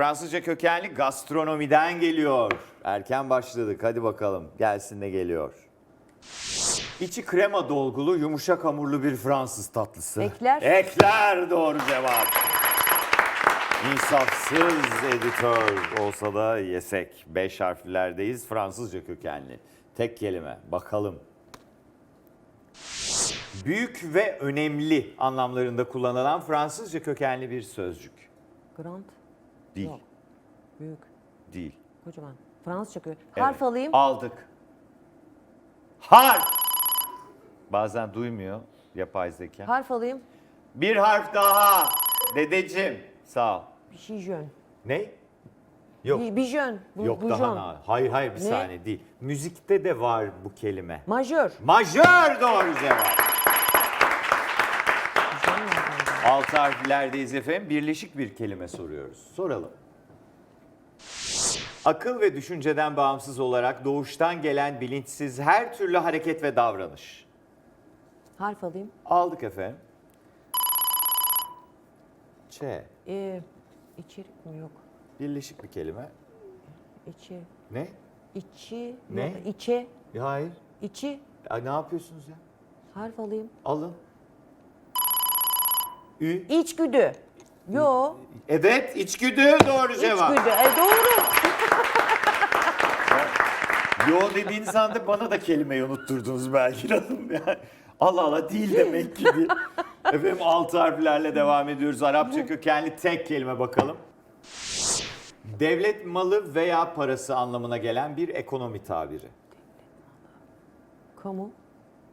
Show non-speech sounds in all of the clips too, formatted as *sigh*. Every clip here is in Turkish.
Fransızca kökenli gastronomiden geliyor. Erken başladık. Hadi bakalım. Gelsin ne geliyor. İçi krema dolgulu, yumuşak hamurlu bir Fransız tatlısı. Ekler. Ekler doğru cevap. İnsafsız editör olsa da yesek. Beş harflerdeyiz. Fransızca kökenli. Tek kelime. Bakalım. Büyük ve önemli anlamlarında kullanılan Fransızca kökenli bir sözcük. Grand. Değil. Yok. Büyük. Değil. Kocaman. Fransızca kö- Evet. Harf alayım. Aldık. Harf. Bazen duymuyor yapay zeka. Harf alayım. Bir harf daha. Dedeciğim. Sağ ol. Bijön. Ne? Yok. Bi- Bijön. Bu- Yok bujon. daha na- Hayır hayır bir Ne? saniye değil. Müzikte de var bu kelime. Majör. Majör doğru cevap. Altı harflerdeyiz efendim. Birleşik bir kelime soruyoruz. Soralım. Akıl ve düşünceden bağımsız olarak doğuştan gelen bilinçsiz her türlü hareket ve davranış. Harf alayım. Aldık efendim. Ç. Ee, içerik mi yok? Birleşik bir kelime. İçi. Ne? İçi. Ne? İçe. Ya hayır. İçi. Ya ne yapıyorsunuz ya? Harf alayım. Alın. Ü. İçgüdü. Yo. Evet, içgüdü doğru cevap. İçgüdü. E, doğru. Yo dediğiniz anda bana da kelimeyi unutturdunuz Belgin Hanım. Yani, Allah Allah değil demek ki diye. Efendim altı harflerle devam ediyoruz. Arapça kökenli tek kelime bakalım. Devlet malı veya parası anlamına gelen bir ekonomi tabiri. Kamu.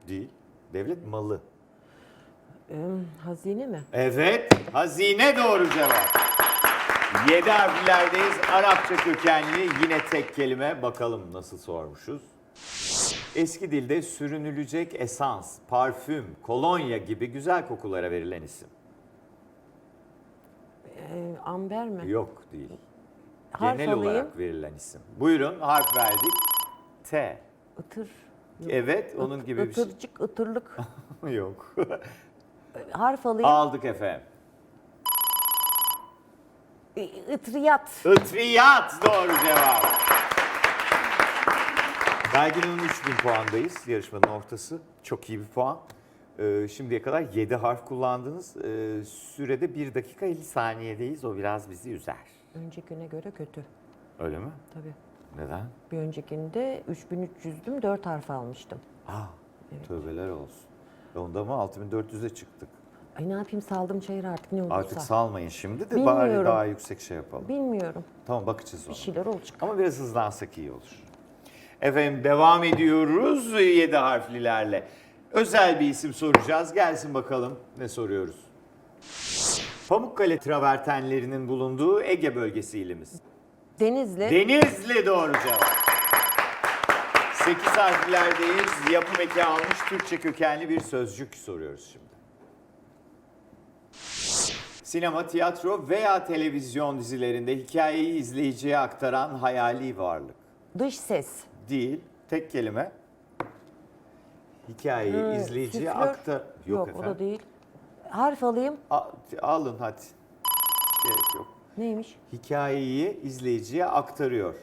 Değil. Devlet malı. Ee, hazine mi? Evet, hazine doğru cevap. Yedi harflerdeyiz. Arapça kökenli yine tek kelime. Bakalım nasıl sormuşuz. Eski dilde sürünülecek esans, parfüm, kolonya gibi güzel kokulara verilen isim. Ee, amber mi? Yok değil. Harf Genel alayım. olarak verilen isim. Buyurun harf verdik. T. Itır. Yok. Evet onun gibi bir şey. Itırcık, ıtırlık. *laughs* Yok. Harf alayım. Aldık efendim. I- Itriyat. Itriyat doğru cevap. Belgin Hanım 3000 puandayız. Yarışmanın ortası. Çok iyi bir puan. Ee, şimdiye kadar 7 harf kullandınız. Ee, sürede 1 dakika 50 saniyedeyiz. O biraz bizi üzer. Önceki güne göre kötü. Öyle mi? Tabii. Neden? Bir öncekinde 3300'düm 4 harf almıştım. Aa, tövbeler olsun. Onda mı 6400'e çıktık. Ay ne yapayım saldım çayır artık ne olursa. Artık salmayın şimdi de bari Bilmiyorum. daha yüksek şey yapalım. Bilmiyorum. Tamam bakacağız ona. Bir şeyler olacak. Ama biraz hızlansak iyi olur. Efendim devam ediyoruz 7 harflilerle. Özel bir isim soracağız. Gelsin bakalım ne soruyoruz. Pamukkale travertenlerinin bulunduğu Ege bölgesi ilimiz. Denizli. Denizli doğru cevap. 8 harflerdeyiz. Yapım eki almış Türkçe kökenli bir sözcük soruyoruz şimdi. Sinema, tiyatro veya televizyon dizilerinde hikayeyi izleyiciye aktaran hayali varlık. Dış ses. Değil, tek kelime. Hikayeyi Hı, izleyiciye süflör. aktar... Yok, efendim. o da değil. Harf alayım. A- alın hadi. Gerek yok. Neymiş? hikayeyi izleyiciye aktarıyor.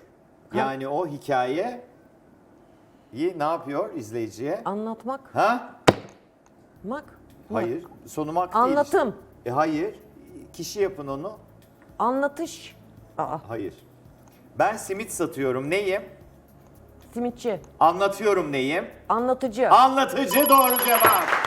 Yani o hikayeyi ne yapıyor izleyiciye? Anlatmak. Ha? Mak. Hayır. Sonumak değil. Anlatım. işte. E hayır. Kişi yapın onu. Anlatış. Aa, Hayır. Ben simit satıyorum. Neyim? simitçi. Anlatıyorum neyim? Anlatıcı. Anlatıcı doğru cevap.